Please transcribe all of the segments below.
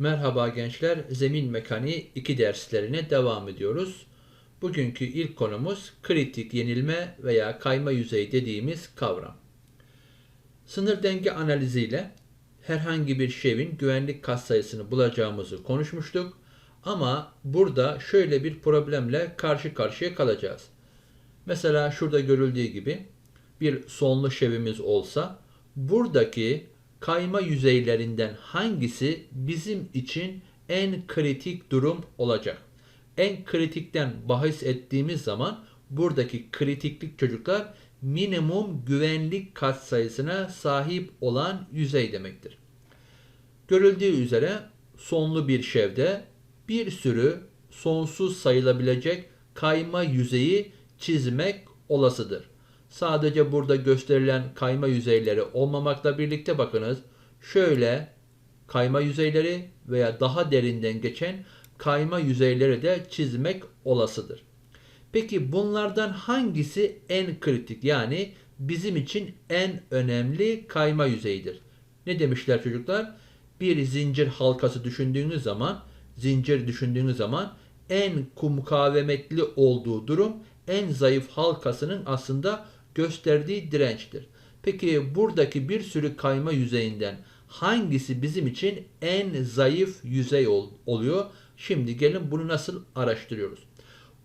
Merhaba gençler, zemin mekaniği 2 derslerine devam ediyoruz. Bugünkü ilk konumuz kritik yenilme veya kayma yüzeyi dediğimiz kavram. Sınır denge analiziyle herhangi bir şeyin güvenlik katsayısını bulacağımızı konuşmuştuk. Ama burada şöyle bir problemle karşı karşıya kalacağız. Mesela şurada görüldüğü gibi bir sonlu şevimiz olsa buradaki kayma yüzeylerinden hangisi bizim için en kritik durum olacak? En kritikten bahis ettiğimiz zaman buradaki kritiklik çocuklar minimum güvenlik katsayısına sahip olan yüzey demektir. Görüldüğü üzere sonlu bir şevde bir sürü sonsuz sayılabilecek kayma yüzeyi çizmek olasıdır. Sadece burada gösterilen kayma yüzeyleri olmamakla birlikte bakınız şöyle kayma yüzeyleri veya daha derinden geçen kayma yüzeyleri de çizmek olasıdır. Peki bunlardan hangisi en kritik yani bizim için en önemli kayma yüzeyidir? Ne demişler çocuklar? Bir zincir halkası düşündüğünüz zaman, zincir düşündüğünüz zaman en mukavemetli olduğu durum en zayıf halkasının aslında gösterdiği dirençtir. Peki buradaki bir sürü kayma yüzeyinden hangisi bizim için en zayıf yüzey ol, oluyor? Şimdi gelin bunu nasıl araştırıyoruz?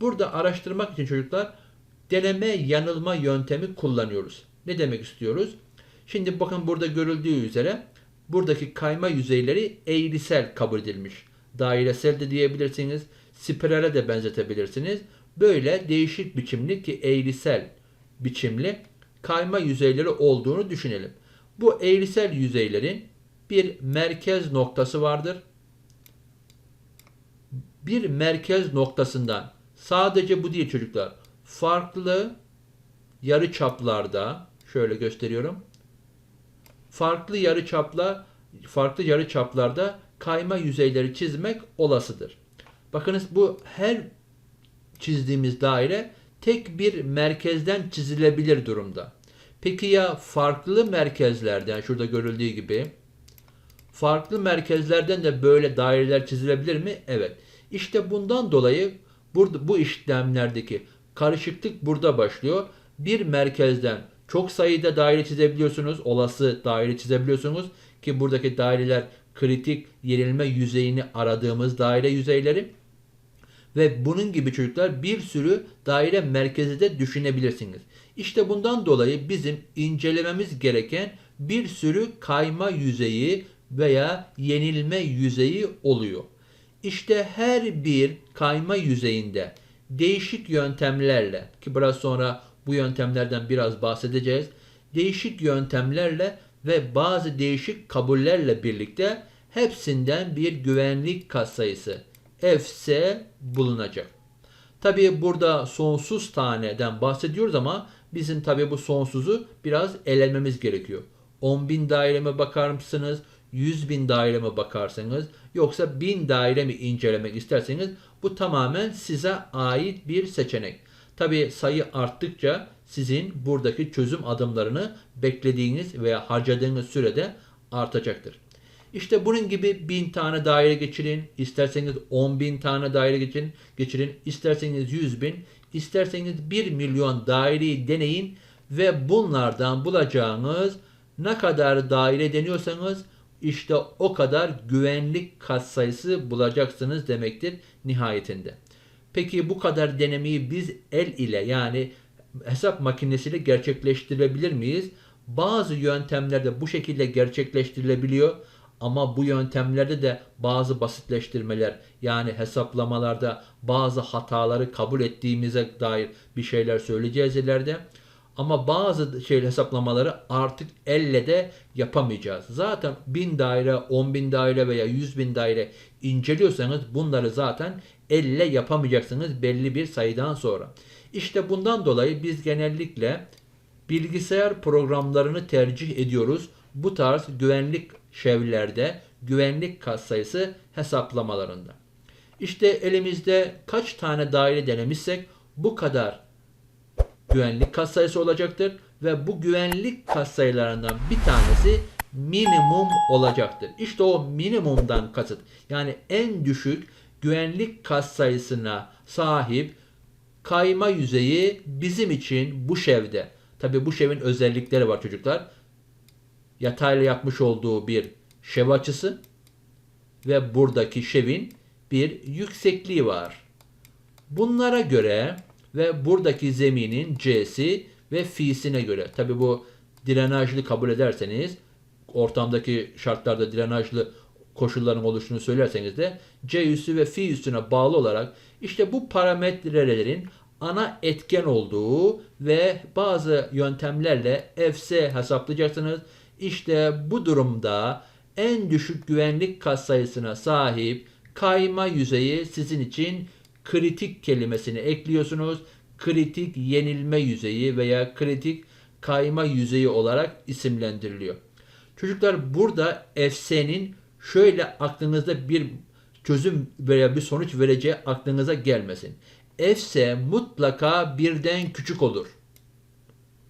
Burada araştırmak için çocuklar deneme yanılma yöntemi kullanıyoruz. Ne demek istiyoruz? Şimdi bakın burada görüldüğü üzere buradaki kayma yüzeyleri eğrisel kabul edilmiş. Dairesel de diyebilirsiniz, spirale de benzetebilirsiniz. Böyle değişik biçimli ki eğrisel biçimli kayma yüzeyleri olduğunu düşünelim. Bu eğrisel yüzeylerin bir merkez noktası vardır. Bir merkez noktasından sadece bu değil çocuklar. Farklı yarı çaplarda şöyle gösteriyorum. Farklı yarı çapla farklı yarı çaplarda kayma yüzeyleri çizmek olasıdır. Bakınız bu her çizdiğimiz daire tek bir merkezden çizilebilir durumda. Peki ya farklı merkezlerden şurada görüldüğü gibi farklı merkezlerden de böyle daireler çizilebilir mi? Evet. İşte bundan dolayı burada bu işlemlerdeki karışıklık burada başlıyor. Bir merkezden çok sayıda daire çizebiliyorsunuz. Olası daire çizebiliyorsunuz ki buradaki daireler kritik yenilme yüzeyini aradığımız daire yüzeyleri. Ve bunun gibi çocuklar bir sürü daire merkezi de düşünebilirsiniz. İşte bundan dolayı bizim incelememiz gereken bir sürü kayma yüzeyi veya yenilme yüzeyi oluyor. İşte her bir kayma yüzeyinde değişik yöntemlerle ki biraz sonra bu yöntemlerden biraz bahsedeceğiz. Değişik yöntemlerle ve bazı değişik kabullerle birlikte hepsinden bir güvenlik katsayısı fs bulunacak. Tabii burada sonsuz taneden bahsediyoruz ama bizim tabii bu sonsuzu biraz elememiz gerekiyor. 10 bin daireme bakar mısınız? 100 bin daireme bakarsanız yoksa 1000 daire mi incelemek isterseniz bu tamamen size ait bir seçenek. Tabi sayı arttıkça sizin buradaki çözüm adımlarını beklediğiniz veya harcadığınız sürede artacaktır. İşte bunun gibi bin tane daire geçirin, isterseniz on bin tane daire geçirin, geçirin, isterseniz yüz bin, isterseniz bir milyon daireyi deneyin ve bunlardan bulacağınız ne kadar daire deniyorsanız işte o kadar güvenlik katsayısı bulacaksınız demektir nihayetinde. Peki bu kadar denemeyi biz el ile yani hesap makinesiyle gerçekleştirebilir miyiz? Bazı yöntemlerde bu şekilde gerçekleştirilebiliyor. Ama bu yöntemlerde de bazı basitleştirmeler yani hesaplamalarda bazı hataları kabul ettiğimize dair bir şeyler söyleyeceğiz ileride. Ama bazı şey hesaplamaları artık elle de yapamayacağız. Zaten 1000 daire, 10 bin daire veya 100 bin daire inceliyorsanız bunları zaten elle yapamayacaksınız belli bir sayıdan sonra. İşte bundan dolayı biz genellikle bilgisayar programlarını tercih ediyoruz. Bu tarz güvenlik şevlerde güvenlik katsayısı hesaplamalarında. İşte elimizde kaç tane daire denemişsek bu kadar güvenlik katsayısı olacaktır ve bu güvenlik katsayılarından bir tanesi minimum olacaktır. İşte o minimumdan kasıt yani en düşük güvenlik katsayısına sahip kayma yüzeyi bizim için bu şevde. Tabi bu şevin özellikleri var çocuklar. Yatayla yapmış olduğu bir şev açısı ve buradaki şevin bir yüksekliği var. Bunlara göre ve buradaki zeminin C'si ve fi'sine göre. Tabi bu drenajlı kabul ederseniz ortamdaki şartlarda drenajlı koşulların oluştuğunu söylerseniz de C üssü ve fi üssüne bağlı olarak işte bu parametrelerin ana etken olduğu ve bazı yöntemlerle FC hesaplayacaksınız. İşte bu durumda en düşük güvenlik katsayısına sahip kayma yüzeyi sizin için kritik kelimesini ekliyorsunuz. Kritik yenilme yüzeyi veya kritik kayma yüzeyi olarak isimlendiriliyor. Çocuklar burada FS'nin şöyle aklınızda bir çözüm veya bir sonuç vereceği aklınıza gelmesin. FC mutlaka birden küçük olur.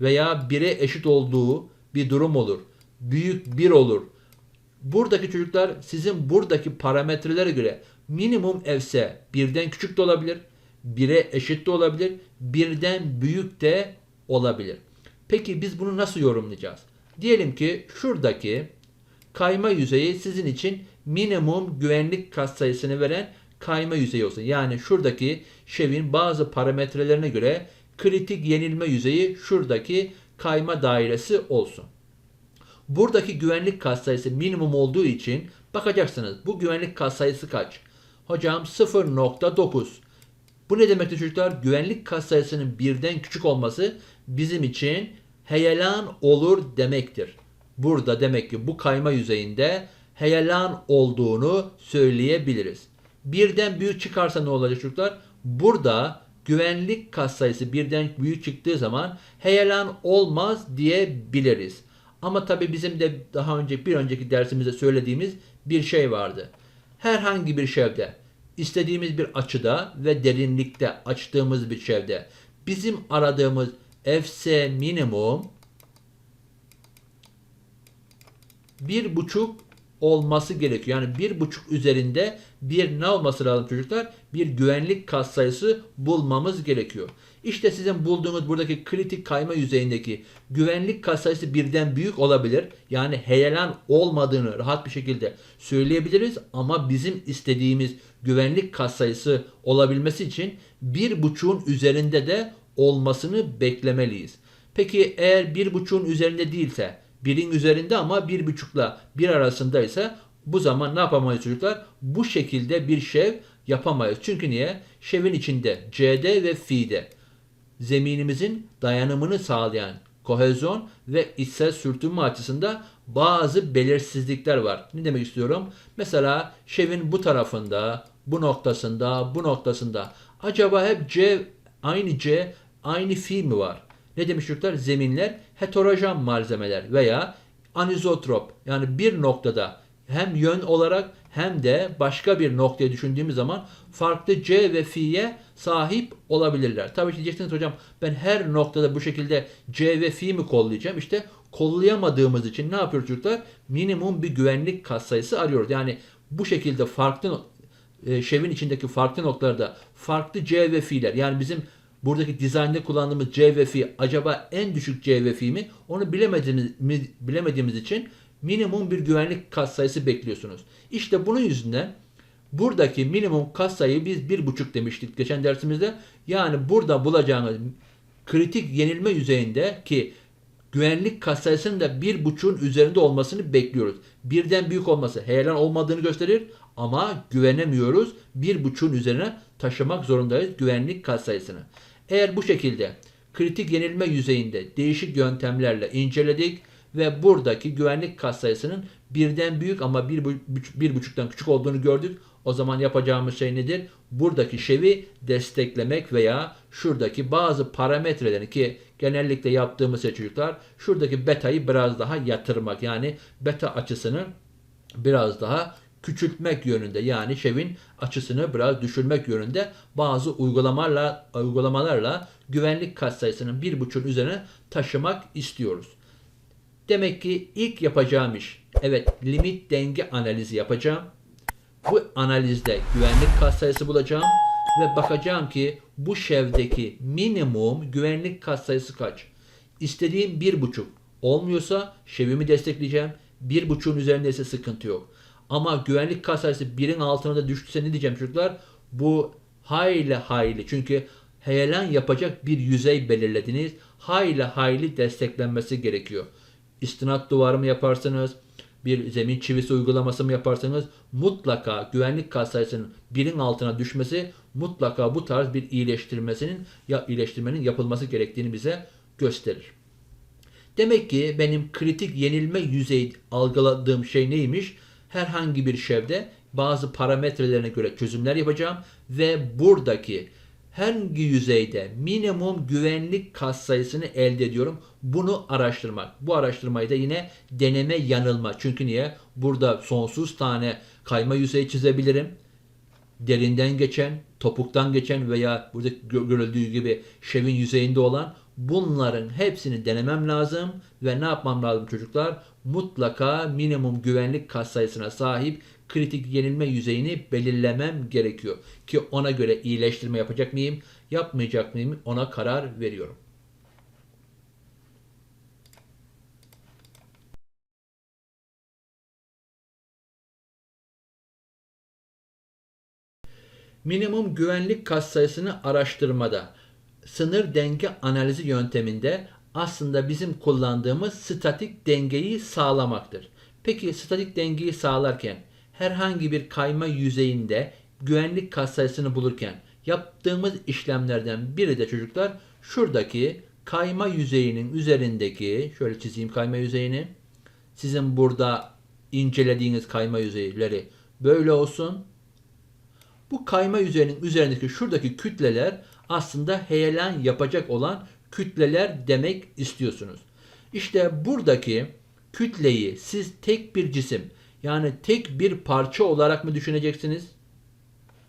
Veya bire eşit olduğu bir durum olur. Büyük bir olur. Buradaki çocuklar sizin buradaki parametrelere göre minimum FC birden küçük de olabilir. Bire eşit de olabilir. Birden büyük de olabilir. Peki biz bunu nasıl yorumlayacağız? Diyelim ki şuradaki kayma yüzeyi sizin için minimum güvenlik katsayısını veren kayma yüzeyi olsun. Yani şuradaki şevin bazı parametrelerine göre kritik yenilme yüzeyi şuradaki kayma dairesi olsun. Buradaki güvenlik katsayısı minimum olduğu için bakacaksınız bu güvenlik katsayısı kaç? Hocam 0.9. Bu ne demektir çocuklar? Güvenlik katsayısının birden küçük olması bizim için heyelan olur demektir. Burada demek ki bu kayma yüzeyinde heyelan olduğunu söyleyebiliriz. Birden büyük çıkarsa ne olacak çocuklar? Burada güvenlik katsayısı birden büyük çıktığı zaman heyelan olmaz diyebiliriz. Ama tabi bizim de daha önce bir önceki dersimizde söylediğimiz bir şey vardı. Herhangi bir şevde, istediğimiz bir açıda ve derinlikte açtığımız bir şevde bizim aradığımız FC minimum bir buçuk olması gerekiyor. Yani bir buçuk üzerinde bir ne olması lazım çocuklar? Bir güvenlik katsayısı bulmamız gerekiyor. İşte sizin bulduğunuz buradaki kritik kayma yüzeyindeki güvenlik katsayısı birden büyük olabilir. Yani heyelan olmadığını rahat bir şekilde söyleyebiliriz. Ama bizim istediğimiz güvenlik katsayısı olabilmesi için bir buçuğun üzerinde de olmasını beklemeliyiz. Peki eğer bir buçuğun üzerinde değilse birin üzerinde ama bir buçukla bir arasındaysa bu zaman ne yapamayız çocuklar? Bu şekilde bir şev yapamayız. Çünkü niye? Şevin içinde CD ve F'de zeminimizin dayanımını sağlayan kohezyon ve içsel sürtünme açısında bazı belirsizlikler var. Ne demek istiyorum? Mesela şevin bu tarafında, bu noktasında, bu noktasında acaba hep C aynı C aynı fi mi var? Ne demiş çocuklar? Zeminler heterojen malzemeler veya anizotrop yani bir noktada hem yön olarak hem de başka bir noktaya düşündüğümüz zaman farklı C ve Fi'ye sahip olabilirler. Tabii ki diyeceksiniz hocam ben her noktada bu şekilde C ve Fi mi kollayacağım? İşte kollayamadığımız için ne yapıyoruz çocuklar? Minimum bir güvenlik katsayısı arıyoruz. Yani bu şekilde farklı e, şevin içindeki farklı noktalarda farklı C ve Fi'ler yani bizim buradaki dizaynda kullandığımız C ve Fi acaba en düşük C ve Fi mi? Onu bilemediğimiz, bilemediğimiz için minimum bir güvenlik katsayısı bekliyorsunuz. İşte bunun yüzünden buradaki minimum katsayıyı biz bir buçuk demiştik geçen dersimizde. Yani burada bulacağınız kritik yenilme yüzeyinde ki güvenlik katsayısının da bir buçuğun üzerinde olmasını bekliyoruz. Birden büyük olması heyelan olmadığını gösterir ama güvenemiyoruz. Bir buçuğun üzerine taşımak zorundayız güvenlik katsayısını. Eğer bu şekilde kritik yenilme yüzeyinde değişik yöntemlerle inceledik ve buradaki güvenlik katsayısının birden büyük ama bir, bir buçuktan küçük olduğunu gördük. O zaman yapacağımız şey nedir? Buradaki şevi desteklemek veya şuradaki bazı parametrelerini ki genellikle yaptığımız şey çocuklar şuradaki beta'yı biraz daha yatırmak yani beta açısını biraz daha küçültmek yönünde yani şevin açısını biraz düşürmek yönünde bazı uygulamalarla uygulamalarla güvenlik katsayısının bir buçuk üzerine taşımak istiyoruz. Demek ki ilk yapacağım iş, evet limit denge analizi yapacağım. Bu analizde güvenlik katsayısı bulacağım ve bakacağım ki bu şevdeki minimum güvenlik katsayısı kaç? İstediğim bir buçuk. Olmuyorsa şevimi destekleyeceğim. Bir buçuğun üzerindeyse sıkıntı yok. Ama güvenlik katsayısı birin altına da düştüyse ne diyeceğim çocuklar? Bu hayli hayli. Çünkü heyelan yapacak bir yüzey belirlediniz. Hayli hayli desteklenmesi gerekiyor. İstinat duvarı mı yaparsınız? Bir zemin çivisi uygulaması mı yaparsanız mutlaka güvenlik katsayısının birin altına düşmesi mutlaka bu tarz bir iyileştirmesinin ya iyileştirmenin yapılması gerektiğini bize gösterir. Demek ki benim kritik yenilme yüzeyi algıladığım şey neymiş? Herhangi bir şevde bazı parametrelerine göre çözümler yapacağım ve buradaki hangi yüzeyde minimum güvenlik katsayısını elde ediyorum? Bunu araştırmak. Bu araştırmayı da yine deneme yanılma. Çünkü niye? Burada sonsuz tane kayma yüzeyi çizebilirim. Derinden geçen, topuktan geçen veya burada gö- görüldüğü gibi şevin yüzeyinde olan bunların hepsini denemem lazım ve ne yapmam lazım çocuklar? Mutlaka minimum güvenlik katsayısına sahip kritik yenilme yüzeyini belirlemem gerekiyor. Ki ona göre iyileştirme yapacak mıyım, yapmayacak mıyım ona karar veriyorum. Minimum güvenlik katsayısını araştırmada sınır denge analizi yönteminde aslında bizim kullandığımız statik dengeyi sağlamaktır. Peki statik dengeyi sağlarken herhangi bir kayma yüzeyinde güvenlik katsayısını bulurken yaptığımız işlemlerden biri de çocuklar şuradaki kayma yüzeyinin üzerindeki şöyle çizeyim kayma yüzeyini. Sizin burada incelediğiniz kayma yüzeyleri böyle olsun. Bu kayma yüzeyinin üzerindeki şuradaki kütleler aslında heyelan yapacak olan kütleler demek istiyorsunuz. İşte buradaki kütleyi siz tek bir cisim yani tek bir parça olarak mı düşüneceksiniz?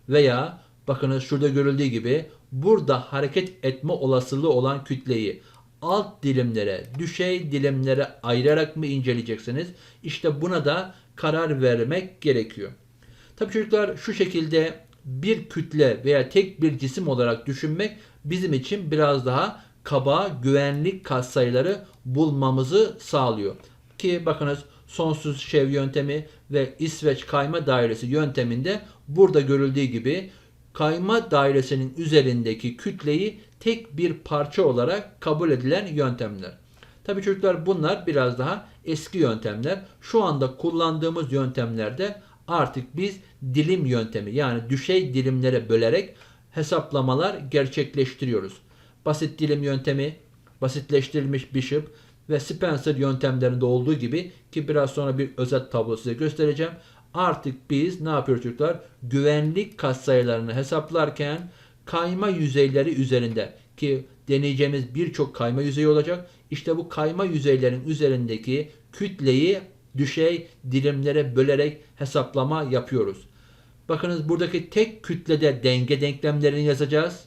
Veya bakınız şurada görüldüğü gibi burada hareket etme olasılığı olan kütleyi alt dilimlere, düşey dilimlere ayırarak mı inceleyeceksiniz? İşte buna da karar vermek gerekiyor. Tabii çocuklar şu şekilde bir kütle veya tek bir cisim olarak düşünmek bizim için biraz daha kaba güvenlik katsayıları bulmamızı sağlıyor. Ki bakınız sonsuz şev yöntemi ve İsveç kayma dairesi yönteminde burada görüldüğü gibi kayma dairesinin üzerindeki kütleyi tek bir parça olarak kabul edilen yöntemler. Tabii çocuklar bunlar biraz daha eski yöntemler. Şu anda kullandığımız yöntemlerde artık biz dilim yöntemi yani düşey dilimlere bölerek hesaplamalar gerçekleştiriyoruz. Basit dilim yöntemi, basitleştirilmiş Bishop ve Spencer yöntemlerinde olduğu gibi ki biraz sonra bir özet tablo size göstereceğim. Artık biz ne yapıyoruz çocuklar? Güvenlik katsayılarını hesaplarken kayma yüzeyleri üzerinde ki deneyeceğimiz birçok kayma yüzeyi olacak. İşte bu kayma yüzeylerin üzerindeki kütleyi düşey dilimlere bölerek hesaplama yapıyoruz. Bakınız buradaki tek kütlede denge denklemlerini yazacağız.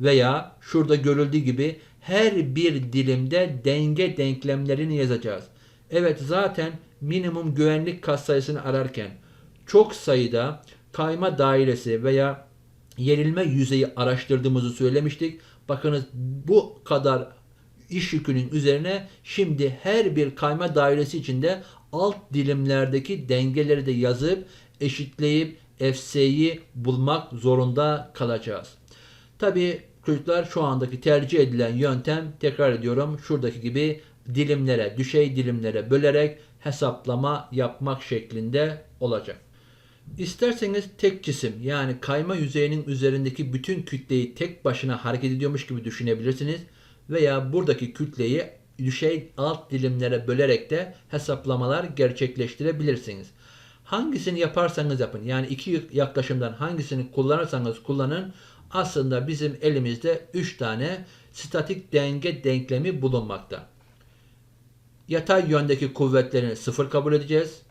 Veya şurada görüldüğü gibi her bir dilimde denge denklemlerini yazacağız. Evet zaten minimum güvenlik katsayısını ararken çok sayıda kayma dairesi veya yerilme yüzeyi araştırdığımızı söylemiştik. Bakınız bu kadar iş yükünün üzerine şimdi her bir kayma dairesi içinde alt dilimlerdeki dengeleri de yazıp eşitleyip FS'yi bulmak zorunda kalacağız. Tabi çocuklar şu andaki tercih edilen yöntem tekrar ediyorum şuradaki gibi dilimlere, düşey dilimlere bölerek hesaplama yapmak şeklinde olacak. İsterseniz tek cisim yani kayma yüzeyinin üzerindeki bütün kütleyi tek başına hareket ediyormuş gibi düşünebilirsiniz veya buradaki kütleyi düşey alt dilimlere bölerek de hesaplamalar gerçekleştirebilirsiniz. Hangisini yaparsanız yapın yani iki yaklaşımdan hangisini kullanırsanız kullanın aslında bizim elimizde 3 tane statik denge denklemi bulunmakta. Yatay yöndeki kuvvetlerini sıfır kabul edeceğiz.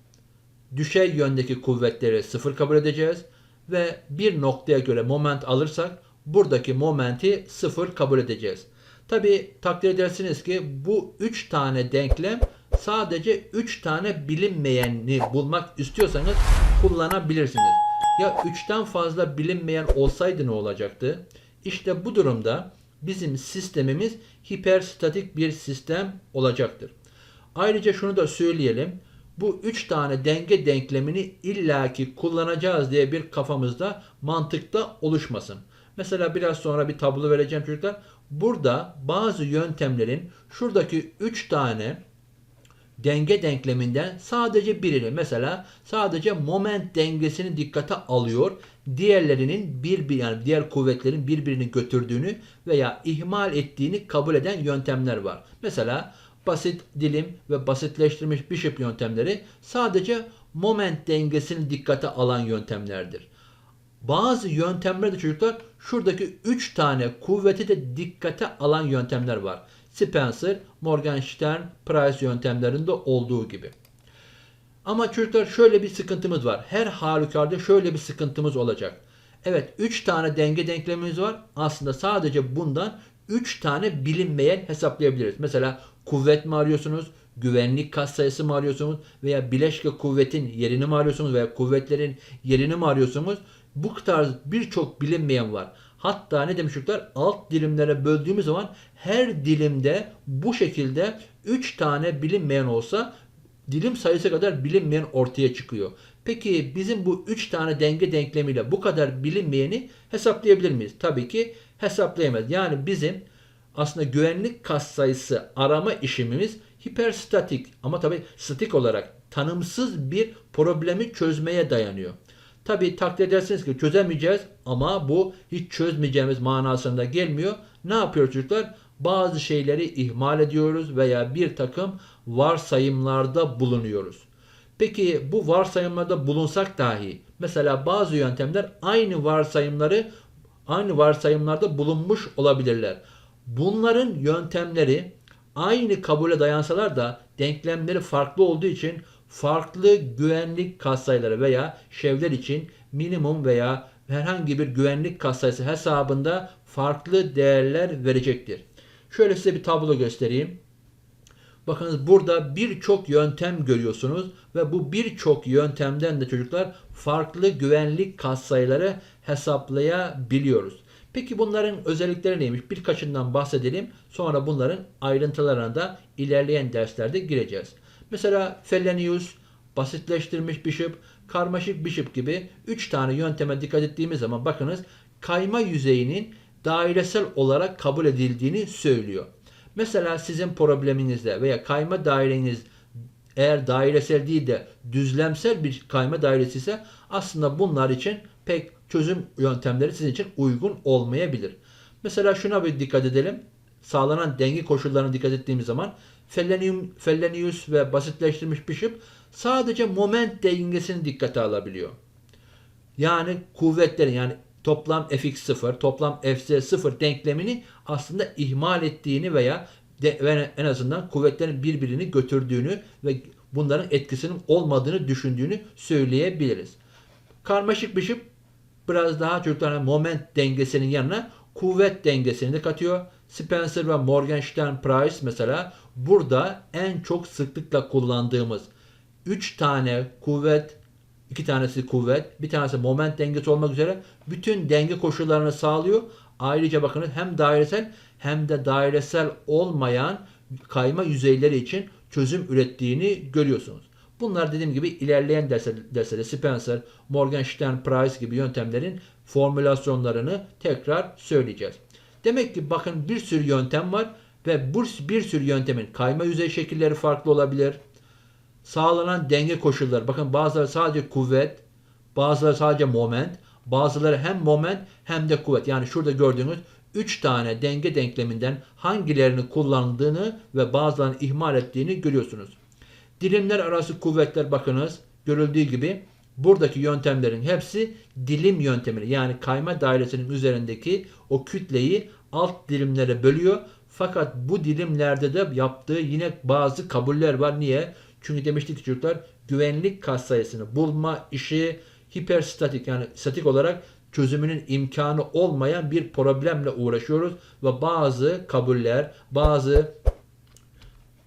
Düşey yöndeki kuvvetleri sıfır kabul edeceğiz. Ve bir noktaya göre moment alırsak buradaki momenti sıfır kabul edeceğiz. Tabi takdir edersiniz ki bu 3 tane denklem sadece 3 tane bilinmeyeni bulmak istiyorsanız kullanabilirsiniz. Ya 3'ten fazla bilinmeyen olsaydı ne olacaktı? İşte bu durumda bizim sistemimiz hiperstatik bir sistem olacaktır. Ayrıca şunu da söyleyelim. Bu üç tane denge denklemini illaki kullanacağız diye bir kafamızda mantıkta oluşmasın. Mesela biraz sonra bir tablo vereceğim çocuklar. Burada bazı yöntemlerin şuradaki üç tane denge denkleminden sadece birini mesela sadece moment dengesini dikkate alıyor. Diğerlerinin bir, yani diğer kuvvetlerin birbirini götürdüğünü veya ihmal ettiğini kabul eden yöntemler var. Mesela basit dilim ve basitleştirilmiş Bishop yöntemleri sadece moment dengesini dikkate alan yöntemlerdir. Bazı yöntemlerde çocuklar şuradaki 3 tane kuvveti de dikkate alan yöntemler var. Spencer, Morgenstern, Price yöntemlerinde olduğu gibi. Ama çocuklar şöyle bir sıkıntımız var. Her halükarda şöyle bir sıkıntımız olacak. Evet 3 tane denge denklemimiz var. Aslında sadece bundan 3 tane bilinmeyen hesaplayabiliriz. Mesela kuvvet mi arıyorsunuz? Güvenlik katsayısı mı arıyorsunuz? Veya bileşke kuvvetin yerini mi arıyorsunuz? Veya kuvvetlerin yerini mi arıyorsunuz? Bu tarz birçok bilinmeyen var. Hatta ne demiş çocuklar? Alt dilimlere böldüğümüz zaman her dilimde bu şekilde 3 tane bilinmeyen olsa dilim sayısı kadar bilinmeyen ortaya çıkıyor. Peki bizim bu 3 tane denge denklemiyle bu kadar bilinmeyeni hesaplayabilir miyiz? Tabii ki hesaplayamayız. Yani bizim aslında güvenlik katsayısı arama işlemimiz hiperstatik ama tabii statik olarak tanımsız bir problemi çözmeye dayanıyor. Tabi takdir edersiniz ki çözemeyeceğiz ama bu hiç çözmeyeceğimiz manasında gelmiyor. Ne yapıyor çocuklar? Bazı şeyleri ihmal ediyoruz veya bir takım varsayımlarda bulunuyoruz. Peki bu varsayımlarda bulunsak dahi mesela bazı yöntemler aynı varsayımları aynı varsayımlarda bulunmuş olabilirler. Bunların yöntemleri aynı kabule dayansalar da denklemleri farklı olduğu için farklı güvenlik katsayıları veya şevler için minimum veya herhangi bir güvenlik katsayısı hesabında farklı değerler verecektir. Şöyle size bir tablo göstereyim. Bakınız burada birçok yöntem görüyorsunuz ve bu birçok yöntemden de çocuklar farklı güvenlik katsayıları hesaplayabiliyoruz. Peki bunların özellikleri neymiş? Birkaçından bahsedelim. Sonra bunların ayrıntılarına da ilerleyen derslerde gireceğiz. Mesela Fellenius, basitleştirilmiş Bishop, karmaşık Bishop gibi 3 tane yönteme dikkat ettiğimiz zaman bakınız kayma yüzeyinin dairesel olarak kabul edildiğini söylüyor. Mesela sizin probleminizde veya kayma daireniz eğer dairesel değil de düzlemsel bir kayma dairesi ise aslında bunlar için pek çözüm yöntemleri sizin için uygun olmayabilir. Mesela şuna bir dikkat edelim. Sağlanan denge koşullarına dikkat ettiğimiz zaman Fellenium, Fellenius ve basitleştirilmiş Bishop sadece moment dengesini dikkate alabiliyor. Yani kuvvetlerin yani toplam fx0, toplam fz0 denklemini aslında ihmal ettiğini veya de, en azından kuvvetlerin birbirini götürdüğünü ve bunların etkisinin olmadığını düşündüğünü söyleyebiliriz. Karmaşık Bishop biraz daha çocuklara moment dengesinin yanına kuvvet dengesini de katıyor. Spencer ve Morgenstern Price mesela burada en çok sıklıkla kullandığımız 3 tane kuvvet, 2 tanesi kuvvet, bir tanesi moment dengesi olmak üzere bütün denge koşullarını sağlıyor. Ayrıca bakınız hem dairesel hem de dairesel olmayan kayma yüzeyleri için çözüm ürettiğini görüyorsunuz. Bunlar dediğim gibi ilerleyen derslerde Spencer, Morgenstern, Price gibi yöntemlerin formülasyonlarını tekrar söyleyeceğiz. Demek ki bakın bir sürü yöntem var ve bu bir sürü yöntemin kayma yüzey şekilleri farklı olabilir. Sağlanan denge koşulları bakın bazıları sadece kuvvet, bazıları sadece moment, bazıları hem moment hem de kuvvet. Yani şurada gördüğünüz 3 tane denge denkleminden hangilerini kullandığını ve bazılarını ihmal ettiğini görüyorsunuz. Dilimler arası kuvvetler bakınız görüldüğü gibi buradaki yöntemlerin hepsi dilim yöntemini yani kayma dairesinin üzerindeki o kütleyi alt dilimlere bölüyor. Fakat bu dilimlerde de yaptığı yine bazı kabuller var. Niye? Çünkü demiştik ki çocuklar güvenlik katsayısını bulma işi hiperstatik yani statik olarak çözümünün imkanı olmayan bir problemle uğraşıyoruz ve bazı kabuller, bazı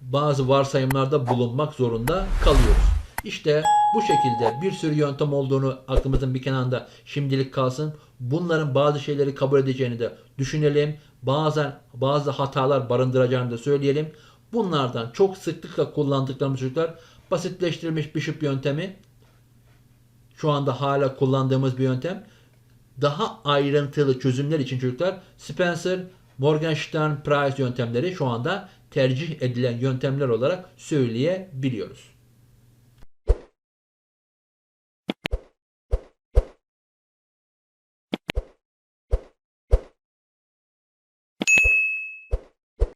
bazı varsayımlarda bulunmak zorunda kalıyoruz. İşte bu şekilde bir sürü yöntem olduğunu aklımızın bir kenarında şimdilik kalsın. Bunların bazı şeyleri kabul edeceğini de düşünelim. Bazen bazı hatalar barındıracağını da söyleyelim. Bunlardan çok sıklıkla kullandıklarımız çocuklar basitleştirilmiş Bishop yöntemi şu anda hala kullandığımız bir yöntem. Daha ayrıntılı çözümler için çocuklar Spencer, Morgenstern, Price yöntemleri şu anda tercih edilen yöntemler olarak söyleyebiliyoruz.